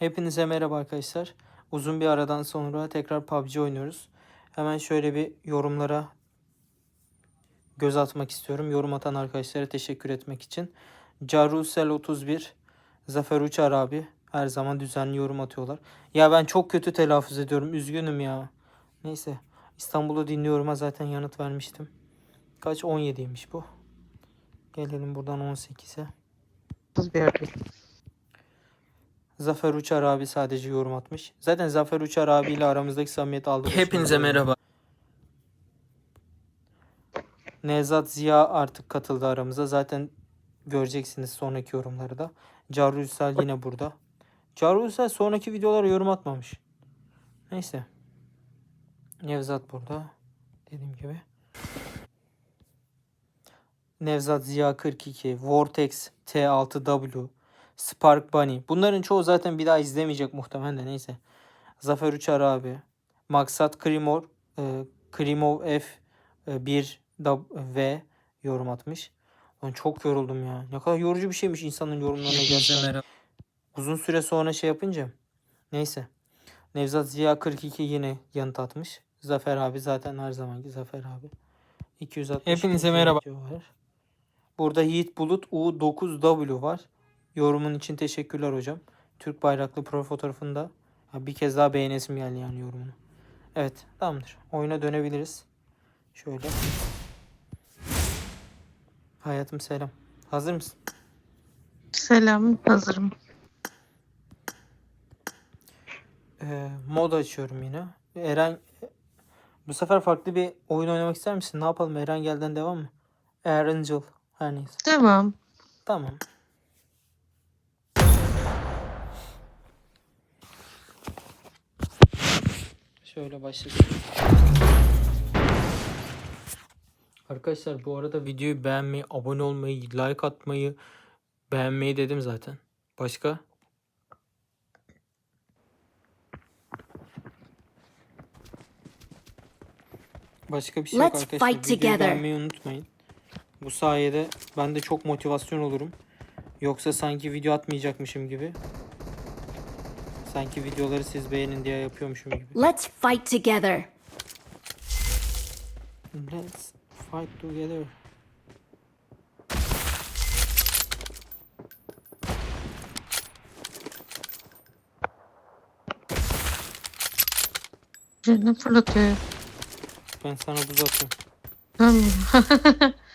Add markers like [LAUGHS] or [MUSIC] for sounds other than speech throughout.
Hepinize merhaba arkadaşlar. Uzun bir aradan sonra tekrar PUBG oynuyoruz. Hemen şöyle bir yorumlara göz atmak istiyorum. Yorum atan arkadaşlara teşekkür etmek için. Carusel 31, Zafer Uçar abi her zaman düzenli yorum atıyorlar. Ya ben çok kötü telaffuz ediyorum. Üzgünüm ya. Neyse. İstanbul'u dinliyorum'a zaten yanıt vermiştim. Kaç? 17'ymiş bu. Gelelim buradan 18'e. bir yerde. Zafer Uçar abi sadece yorum atmış. Zaten Zafer Uçar abiyle aramızdaki samimiyet aldı. Hepinize merhaba. Nevzat Ziya artık katıldı aramıza. Zaten göreceksiniz sonraki yorumları da. Caru Üsel yine burada. Caru Üsel sonraki videolara yorum atmamış. Neyse. Nevzat burada. Dediğim gibi. Nevzat Ziya 42, Vortex T6W, Spark Bunny. Bunların çoğu zaten bir daha izlemeyecek muhtemelen de neyse. Zafer Uçar abi. Maksat Krimor, e, Krimov F e, 1 da- V yorum atmış. Ben çok yoruldum ya. Ne kadar yorucu bir şeymiş insanın yorumlarına gelsen. Uzun süre sonra şey yapınca. Neyse. Nevzat Ziya 42 yine yanıt atmış. Zafer abi zaten her zamanki Zafer abi. 260 Hepinize merhaba. var. Burada Yiğit Bulut U9W var. Yorumun için teşekkürler hocam. Türk bayraklı pro fotoğrafında bir kez daha beğenesim geldi yani yorumunu. Evet tamamdır. Oyuna dönebiliriz. Şöyle. Hayatım selam. Hazır mısın? Selam, hazırım. Ee, mod açıyorum yine. Eren bu sefer farklı bir oyun oynamak ister misin? Ne yapalım? Erengel'den devam mı? Erangel. Her neyse. Devam. Tamam. Şöyle başlasın. Arkadaşlar bu arada videoyu beğenmeyi, abone olmayı, like atmayı, beğenmeyi dedim zaten. Başka? Başka bir şey yok Let's arkadaşlar. fight Videoyu together. beğenmeyi unutmayın. Bu sayede ben de çok motivasyon olurum. Yoksa sanki video atmayacakmışım gibi. Sanki videoları siz beğenin diye yapıyormuşum gibi. Let's fight together. Let's fight together. Ne fırlatıyor? Ben sana buz atıyorum. Tamam. [LAUGHS]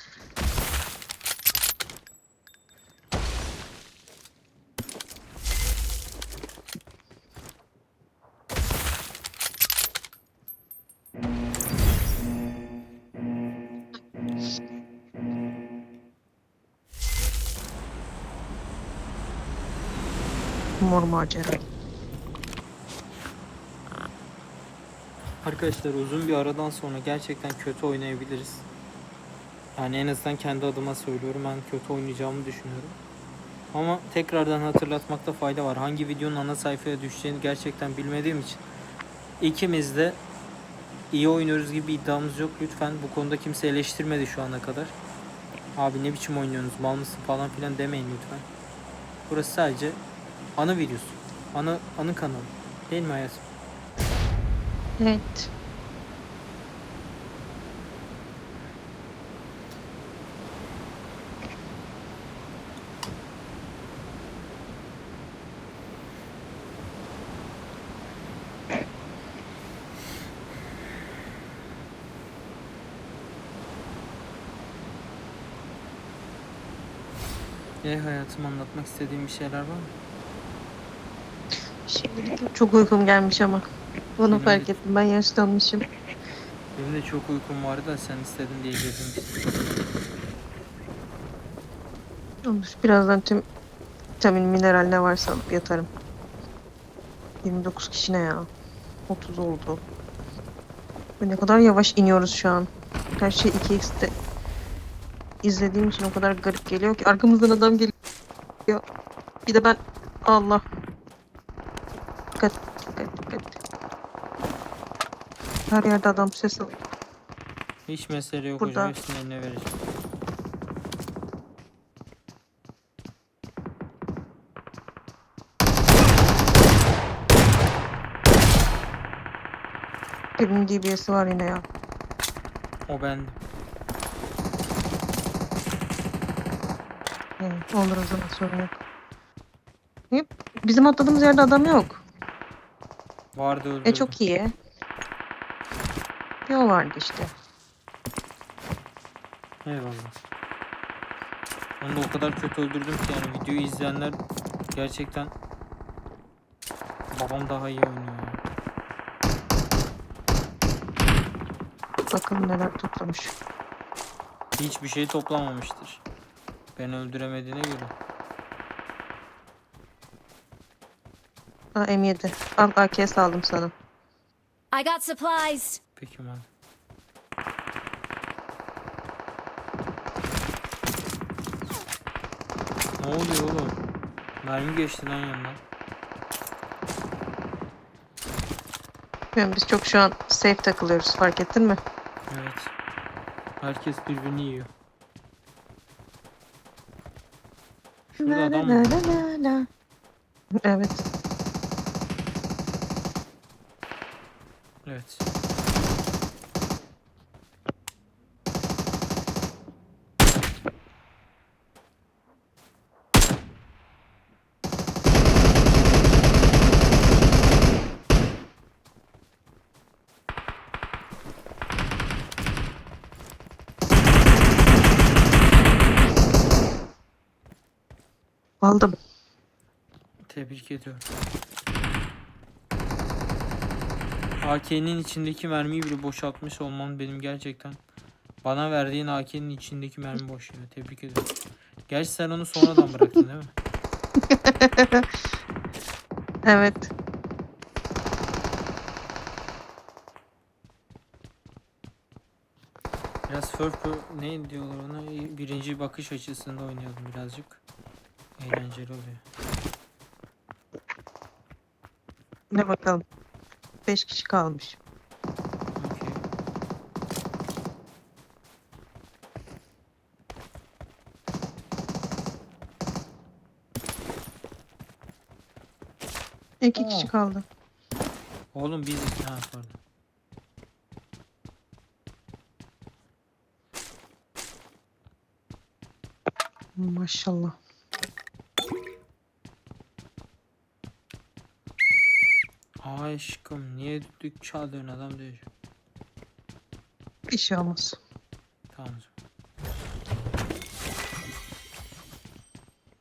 macera. Arkadaşlar uzun bir aradan sonra gerçekten kötü oynayabiliriz. Yani en azından kendi adıma söylüyorum. Ben kötü oynayacağımı düşünüyorum. Ama tekrardan hatırlatmakta fayda var. Hangi videonun ana sayfaya düşeceğini gerçekten bilmediğim için. ikimiz de iyi oynuyoruz gibi iddiamız yok. Lütfen bu konuda kimse eleştirmedi şu ana kadar. Abi ne biçim oynuyorsunuz mal mısın falan filan demeyin lütfen. Burası sadece anı videosu. Anı, anı kanalı. Değil mi hayatım? Evet. E hayatım anlatmak istediğim bir şeyler var mı? Çok uykum gelmiş ama. Bunu Benim fark de. ettim. Ben yaşlanmışım. Benim de çok uykum vardı da sen istedin diye girdim. Birazdan tüm vitamin, mineral ne varsa alıp yatarım. 29 kişi ne ya? 30 oldu. Ve ne kadar yavaş iniyoruz şu an. Her şey 2x'te. İzlediğim için o kadar garip geliyor ki arkamızdan adam geliyor. Bir de ben Allah. her yerde adam sesi var. Hiç mesele yok Burada. hocam. Hepsini eline vereceğim. Birinin DBS'i var yine ya. O bendim. Evet, olur o zaman sorun yok. Hep bizim atladığımız yerde adam yok. Vardı öldürdüm. E çok iyi. O vardı işte. Eyvallah. Onu da o kadar kötü öldürdüm ki yani videoyu izleyenler gerçekten babam daha iyi oynuyor. Bakalım neler toplamış. Hiçbir şey toplamamıştır. Beni öldüremediğine göre. Ha M7. Al AKS aldım sana. I got supplies. Peki ben. Ne oluyor oğlum? Mermi geçti lan yanından. Bilmiyorum, biz çok şu an safe takılıyoruz fark ettin mi? Evet. Herkes birbirini yiyor. Şurada adam La var. la la la. Evet. Evet. Aldım. Tebrik ediyorum. AK'nin içindeki mermiyi bile boşaltmış olman benim gerçekten. Bana verdiğin AK'nin içindeki mermi boş ya. Tebrik ediyorum. Gerçi sen onu sonradan bıraktın değil mi? [LAUGHS] Evet. Biraz per- ne diyorlar ona? Birinci bakış açısında oynayalım birazcık. Eğlenceli oluyor. Ne bakalım. 5 kişi kalmış. İki Aa. kişi kaldı. Oğlum biz ha pardon. Maşallah. Aşkım niye düdük çalıyorsun adam diyor. Bir şey olmaz. Tamam.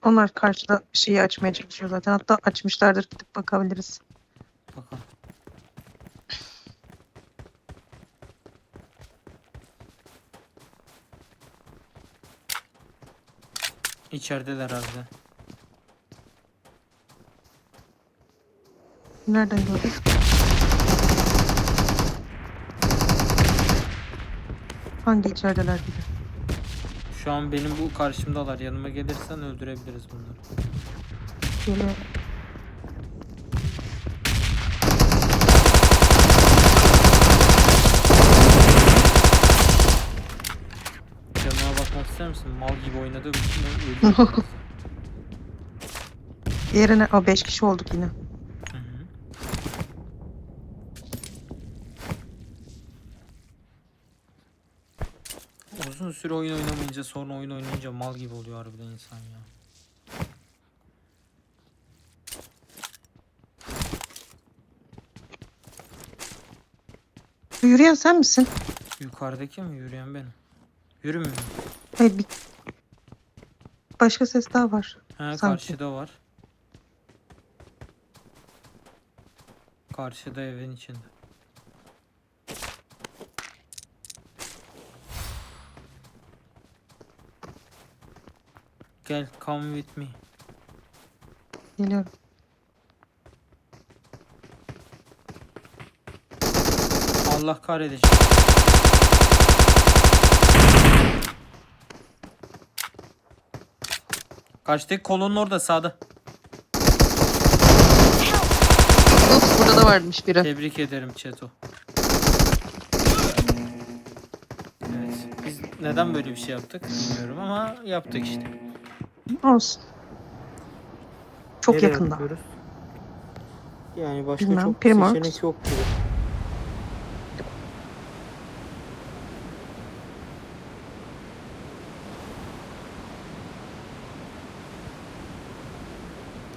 Onlar karşıda şeyi açmaya çalışıyor zaten. Hatta açmışlardır gidip bakabiliriz. Bakalım. İçerideler herhalde. Nereden gördün? Hangi içerideler gibi? Şu an benim bu karşımdalar. Yanıma gelirsen öldürebiliriz bunları. Geliyor. Canıma bakmak ister misin? Mal gibi oynadığım için [LAUGHS] öldürdüm. Yerine o 5 kişi olduk yine. Hı hı. Uzun süre oyun oynamayınca sonra oyun oynayınca mal gibi oluyor harbiden insan ya. Yürüyen sen misin? Yukarıdaki mi yürüyen benim? Yürümüyor mu? Hayır bir... Başka ses daha var. Ha Sanki. karşıda var. Karşıda evin içinde. Gel come with me. Geliyorum. Allah kahredecek. Kaçtık kolonun orada sağda. Of burada da varmış biri. Tebrik ederim Çeto. Evet. Biz neden böyle bir şey yaptık bilmiyorum ama yaptık işte. Olsun. Çok Nereye yakında. bakıyoruz? Yani başka Bilmem, çok Primark. seçenek yok gibi.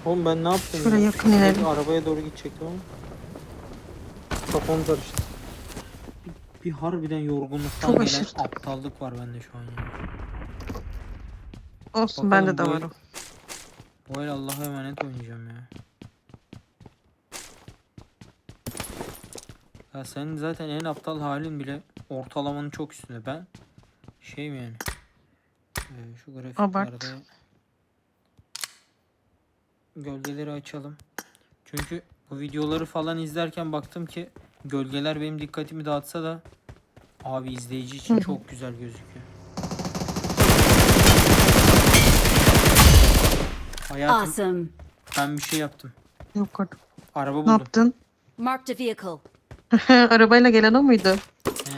Oğlum ben ne yaptım? Şuraya ya? yakın inelim. Arabaya doğru gidecektim ama. Kafam karıştı. Bir, bir harbiden yorgunluktan Çok gelen aptallık var bende şu an ya. Olsun bende de bu var el- o. Bu el Allah'a emanet oynayacağım ya. Ya senin zaten en aptal halin bile ortalamanın çok üstünde. Ben şeyim yani. Ee, şu Abart. grafiklerde gölgeleri açalım. Çünkü bu videoları falan izlerken baktım ki gölgeler benim dikkatimi dağıtsa da abi izleyici için çok güzel gözüküyor. Hayatım Awesome. ben bir şey yaptım. Yok artık. Araba Ne buldum. yaptın? Marked a vehicle. [LAUGHS] Arabayla gelen o muydu? He.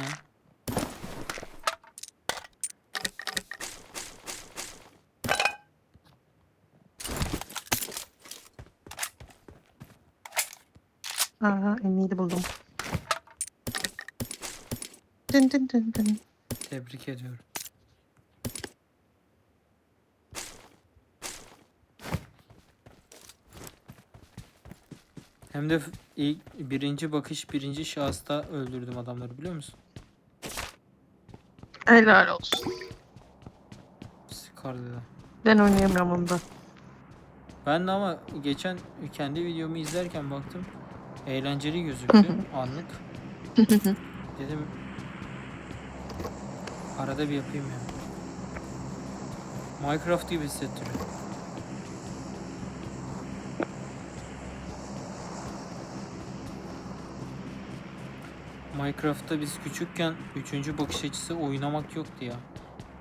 Aha emniyeti buldum. Dın dın dın dın. Tebrik ediyorum. Hem de ilk birinci bakış birinci şahısta öldürdüm adamları biliyor musun? Helal olsun. Scarlet'da. Ben oynayamıyorum onda. Ben de ama geçen kendi videomu izlerken baktım. Eğlenceli gözüktü anlık. Dedim arada bir yapayım ya. Minecraft gibi hissettiriyor. Minecraft'ta biz küçükken üçüncü bakış açısı oynamak yoktu ya.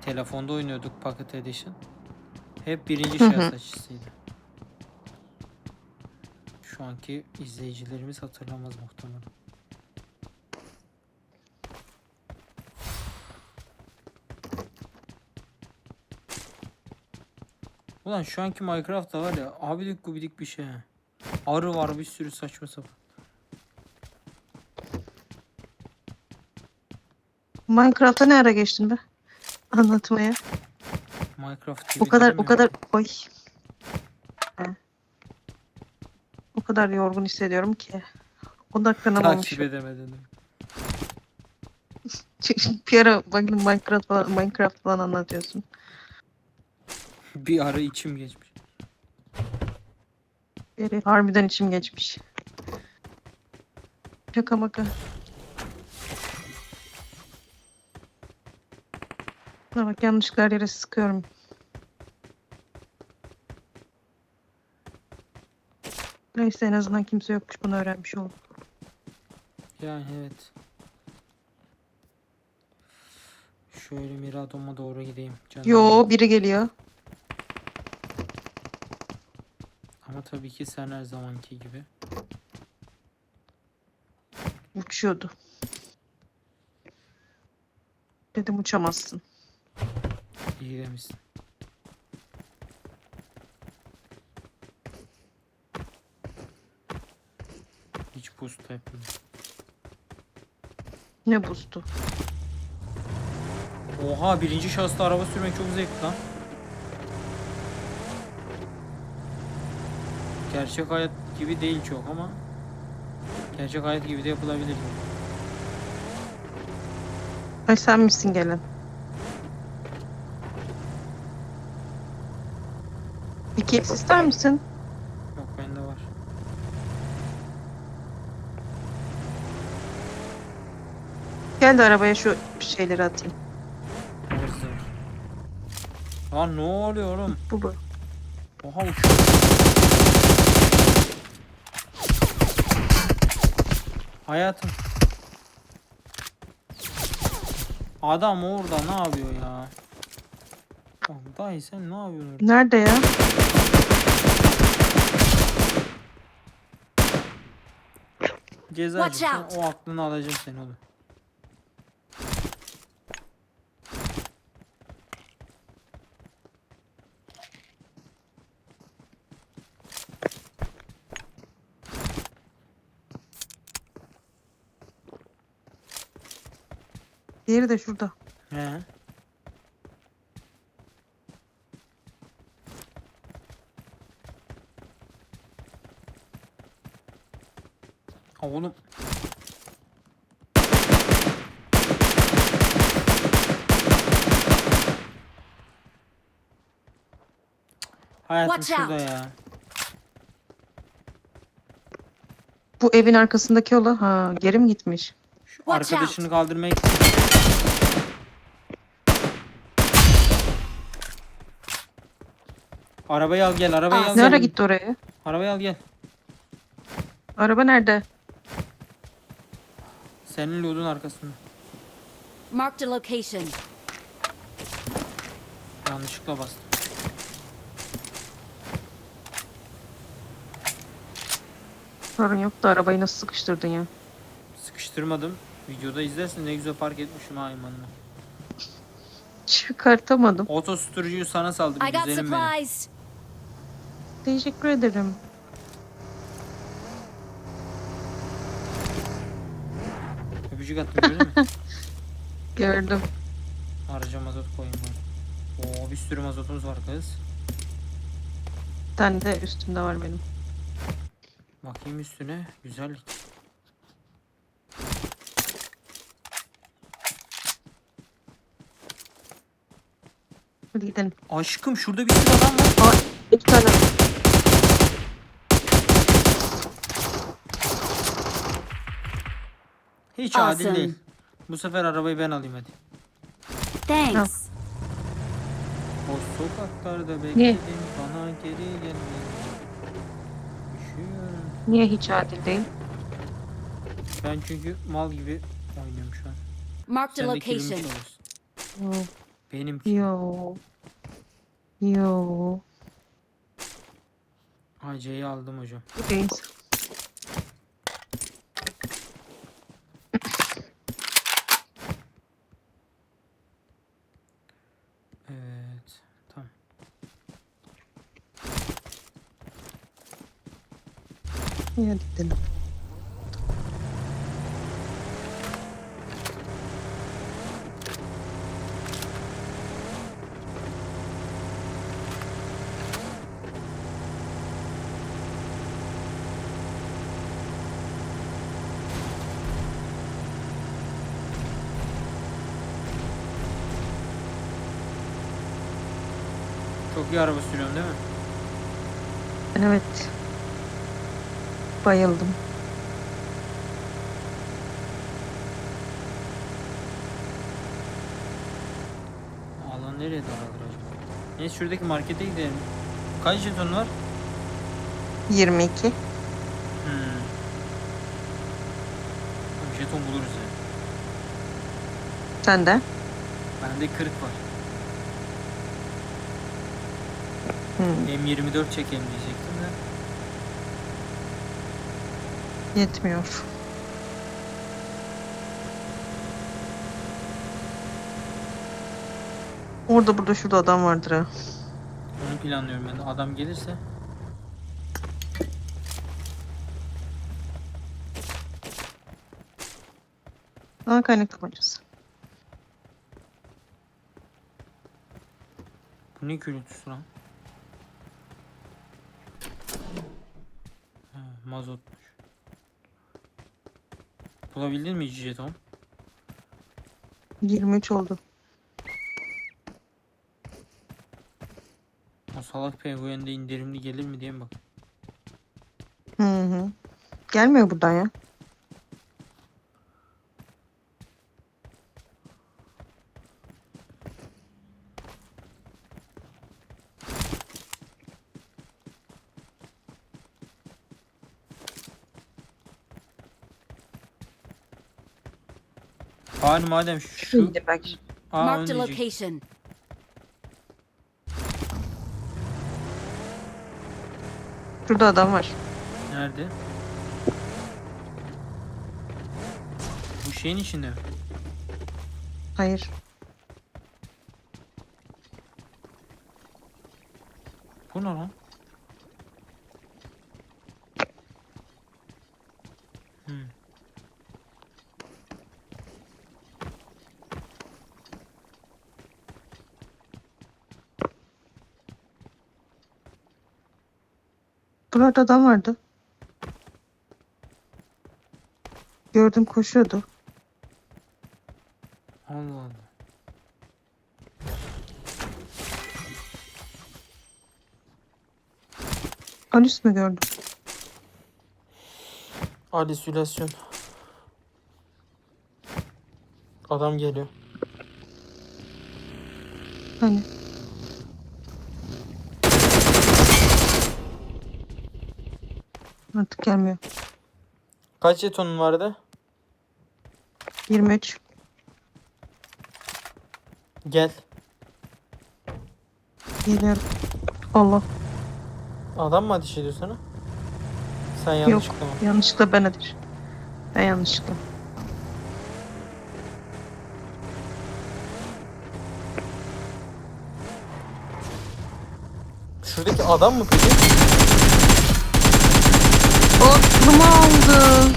Telefonda oynuyorduk Pocket Edition. Hep birinci Hı hı. şahıs açısıydı. Şu anki izleyicilerimiz hatırlamaz muhtemelen. Ulan şu anki Minecraft'ta var ya abidik gubidik bir şey. Arı var bir sürü saçma sapan. Minecraft'a ne ara geçtin be? Anlatmaya. Minecraft O kadar o kadar oy. O kadar yorgun hissediyorum ki. Odaklanamamışım. takip edemedim. [LAUGHS] bir ara bakın Minecraft falan, Minecraft falan anlatıyorsun. [LAUGHS] Bir ara içim geçmiş. Bir ara harbiden içim geçmiş. Şaka maka. Ha bak yanlışlıkla yere sıkıyorum. Neyse en azından kimse yokmuş bunu öğrenmiş oldum. Yani evet. Şöyle Miradom'a doğru gideyim. Canım. Yo biri geliyor. Ama tabii ki sen her zamanki gibi. Uçuyordu. Dedim uçamazsın. İyi demişsin. Hiç boost yapmıyor. Ne boost'u? Oha birinci şahısta araba sürmek çok zevkli lan. Gerçek hayat gibi değil çok ama gerçek hayat gibi de yapılabilir. Ay sen misin gelen? Keks ister misin? Yok bende var. Gel de arabaya şu şeyleri atayım. Lan ne oluyor oğlum? Bu bu. Oha uçuyor. Hayatım. Adam orada ne yapıyor ya? Dayı sen ne yapıyorsun? Nerede ya? Watch out. o aklını alacağım seni oğlum. Diğeri de şurada. He. Oğlum. Hayatım Watch şurada out. ya. Bu evin arkasındaki yola ha geri mi gitmiş? Şu Watch arkadaşını kaldırmaya gitti. Arabayı al gel, arabayı Aa, al Ne ara gel. gitti oraya? Arabayı al gel. Araba nerede? Senin loot'un arkasında. Marked a location. Yanlışlıkla bastım. Sorun yok da arabayı nasıl sıkıştırdın ya? Sıkıştırmadım. Videoda izlersin ne güzel park etmişim hayvanla. Çıkartamadım. Oto susturucuyu sana saldım I got güzelim benim. supplies. Teşekkür ederim. Öpücük attım gördün mü? [LAUGHS] Gördüm. Araca mazot koyayım ben. Oo bir sürü mazotumuz var kız. Bir tane de üstümde var benim. Bakayım üstüne. Güzellik. Hadi gidelim. Aşkım şurada bir sürü adam var. Aa, iki tane. Hiç adil Awesome. değil. Bu sefer arabayı ben alayım hadi. Thanks. O sokaklarda Niye? bekledim bana geri gelmedi. Üşüyorum. Niye hiç adil değil? Ben çünkü mal gibi oynuyorum şu an. Marked a Sen de kilimi location. çalıyorsun. Yo. Benim Yo. Yo. AC'yi aldım hocam. Bu değil. Evet. Tamam. İyi, gidelim. Çok iyi araba sürüyorsun değil mi? Evet. Bayıldım. Alan nereye daralır acaba? Neyse şuradaki markete gidelim. Kaç jeton var? 22. Hmm. Tamam, Jeton buluruz yani. Sen de? Bende 40 var. Hmm, M24 çekeyim diyecektim de. Yetmiyor. Orada burada şurada adam vardır ha. Onu planlıyorum ben de. Adam gelirse. Aa kaynak tabancası. Bu ne gürültüsü lan? Ha, mazotmuş. Bulabildin mi hiç jeton? 23 oldu. O salak penguende indirimli gelir mi diye mi bak. Hı hı. Gelmiyor buradan ya. Bari madem şu... Belki. Aa Marked a önleyecek. location. Şurada adam var. Nerede? Bu şeyin içinde mi? Hayır. Bu ne lan? Hmm. Burada adam vardı. Gördüm koşuyordu. Allah Allah. Alice mi gördüm? Halüsinasyon. Adam geliyor. Hani. Artık gelmiyor. Kaç jetonun vardı? 23. Gel. Geliyorum. Allah. Adam mı ateş ediyor sana? Sen Yok. yanlışlıkla mı? Yanlışlıkla ben ateş. Ben yanlışlıkla. Şuradaki adam mı peki? Aklımı aldı.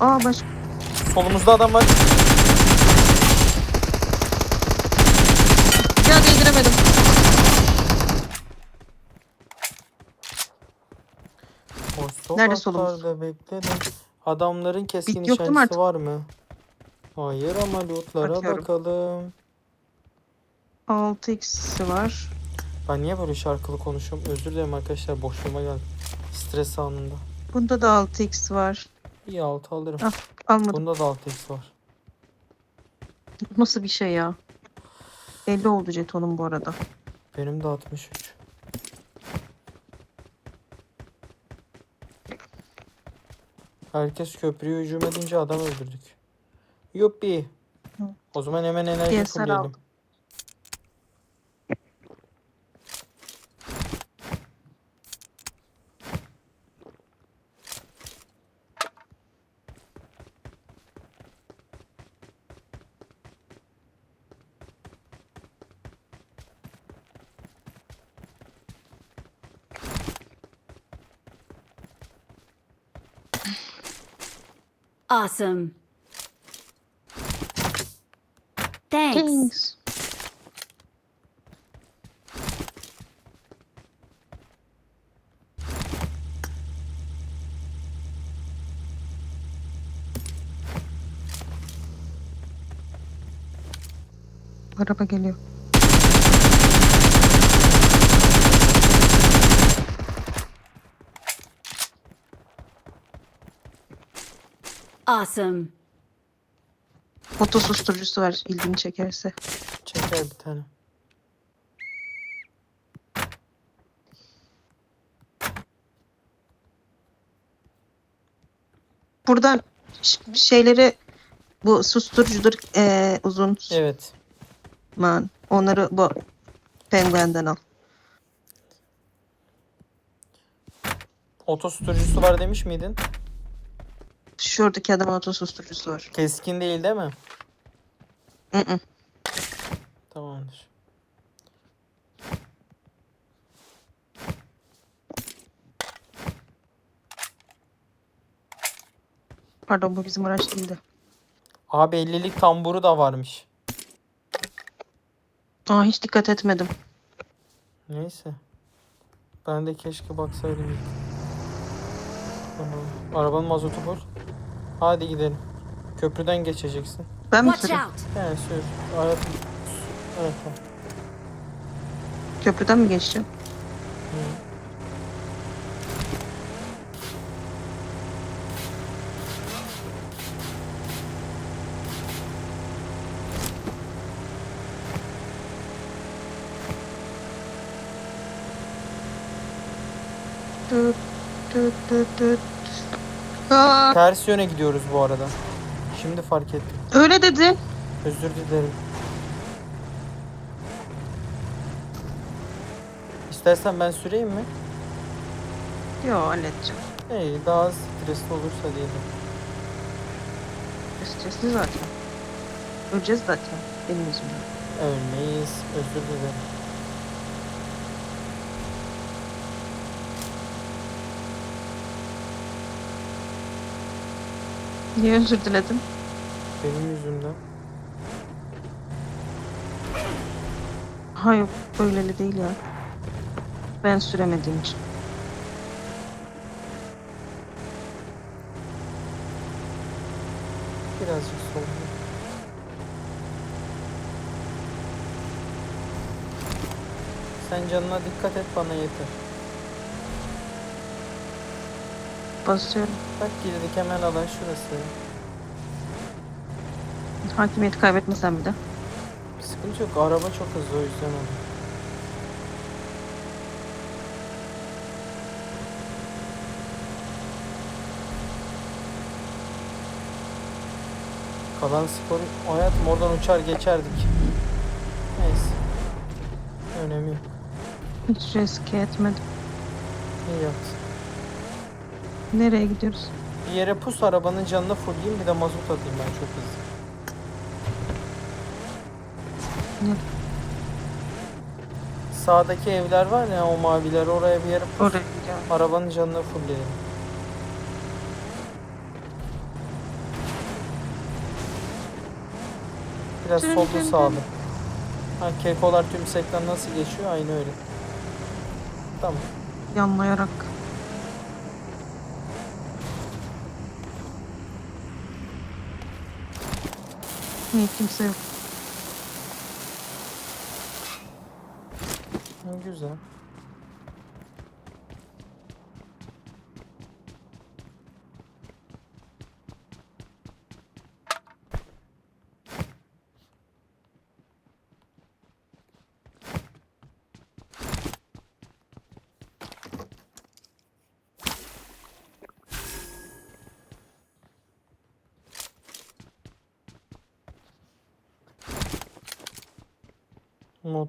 Aa baş... Solumuzda adam var. Ya değdiremedim. O Nerede solumuz? sokaklarda. Adamların keskin Bit nişancısı var mı? Hayır ama lootlara Bakıyorum. bakalım. 6x'i var. Ben niye böyle şarkılı konuşuyorum? Özür dilerim arkadaşlar boşluğuma geldim. Stres anında. Bunda da 6x var. İyi altı alırım. Ah. Almadım. Bunda da 6x var. Nasıl bir şey ya? 50 oldu jetonum bu arada. Benim de 63. Herkes köprüye hücum edince adam öldürdük. Yuppi. Hı. O zaman hemen enerji DSR Awesome. Thanks. Thanks. Araba geliyor. Awesome. Oto susturucusu var ilgini çekerse. Çeker bir tane. Buradan şeyleri bu susturucudur eee, uzun Evet. man. Onları bu penguenden al. Oto susturucusu var demiş miydin? Şuradaki adamın oto susturucusu var. Keskin değil değil mi? Hı hı. Tamamdır. Pardon bu bizim araç değildi. Abi 50'lik tamburu da varmış. Aa hiç dikkat etmedim. Neyse. Ben de keşke baksaydım. Tamam. Arabanın mazotu full. Hadi gidelim. Köprüden geçeceksin. Ben mi Watch süreyim? out. He sür. Evet. Köprüden mi geçeceğim? Hı. Aa, Ters yöne gidiyoruz bu arada. Şimdi fark ettim. öyle dedin. Özür dilerim. İstersen ben süreyim mi? Yo halledeceğim. İyi daha az stresli olursa diyelim. Stresli zaten. Öleceğiz zaten. Benim yüzümden. Ölmeyiz. Özür dilerim. Niye özür diledin? Benim yüzümden. Ha yok öyle değil ya. Ben süremediğim için. birazcık soldu. Sen canına dikkat et bana yeter. Basıyorum. Bak girdik hemen alan şurası. Hakimiyeti kaybetmesem bir de. Sıkıntı yok. Araba çok hızlı o yüzden oldu. Kalan sporu hayatım oradan uçar geçerdik. Neyse. Önemi yok. Hiç riske etmedim. İyi yaptın. Nereye gidiyoruz? Bir yere pus arabanın canını fullleyeyim bir de mazot atayım ben çok hızlı. Ne? Sağdaki evler var ya o maviler oraya bir yere pus. Oraya gidiyorum. Arabanın canını fullleyelim. Biraz Dın soldu sağlı. Ha kekolar tümsekten nasıl geçiyor aynı öyle. Tamam. Yanlayarak. İyi kimse yok. Ha, Güzel.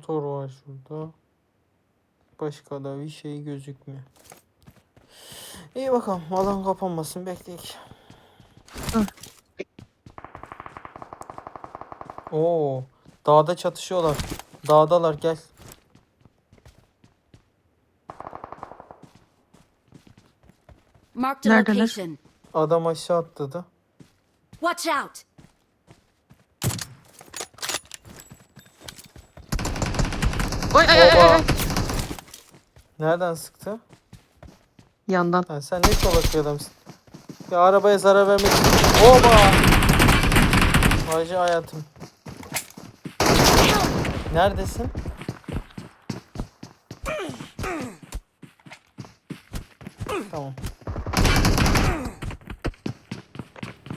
Motor var şurada. Başka da bir şey gözükmüyor. İyi bakalım. Alan kapanmasın. Bekleyek. Oo, dağda çatışıyorlar. Dağdalar gel. Marked a Neredeler? location. Adam aşağı atladı. Watch out! Oy ay ay. Nereden sıktı? Yandan. Ha, sen ne salak bir adamsın. Ya arabaya zarar vermek için. Oba! Hacı hayatım. Neredesin? Tamam.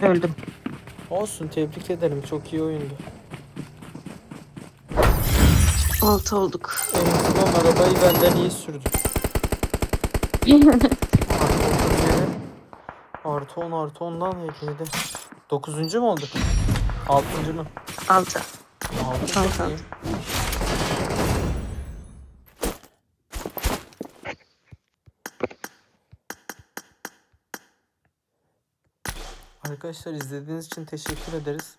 Öldüm. Olsun tebrik ederim. Çok iyi oyundu. Altı olduk. En azından arabayı benden iyi sürdü. [LAUGHS] Artı 10 artı 10'dan ekledi. 9. mu olduk? 6. mı? Altı. 6 Altı, çok iyi. altı. Arkadaşlar izlediğiniz için teşekkür ederiz.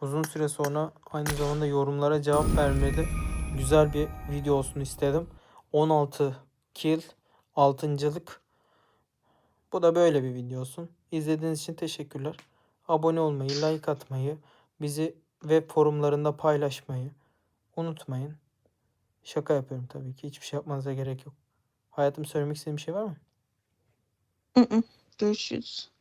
Uzun süre sonra aynı zamanda yorumlara cevap vermedi. Güzel bir video olsun istedim. 16 kill, 6.lık. Bu da böyle bir video olsun. İzlediğiniz için teşekkürler. Abone olmayı, like atmayı, bizi web forumlarında paylaşmayı unutmayın. Şaka yapıyorum tabii ki. Hiçbir şey yapmanıza gerek yok. Hayatım söylemek istediğim bir şey var mı? Görüşürüz.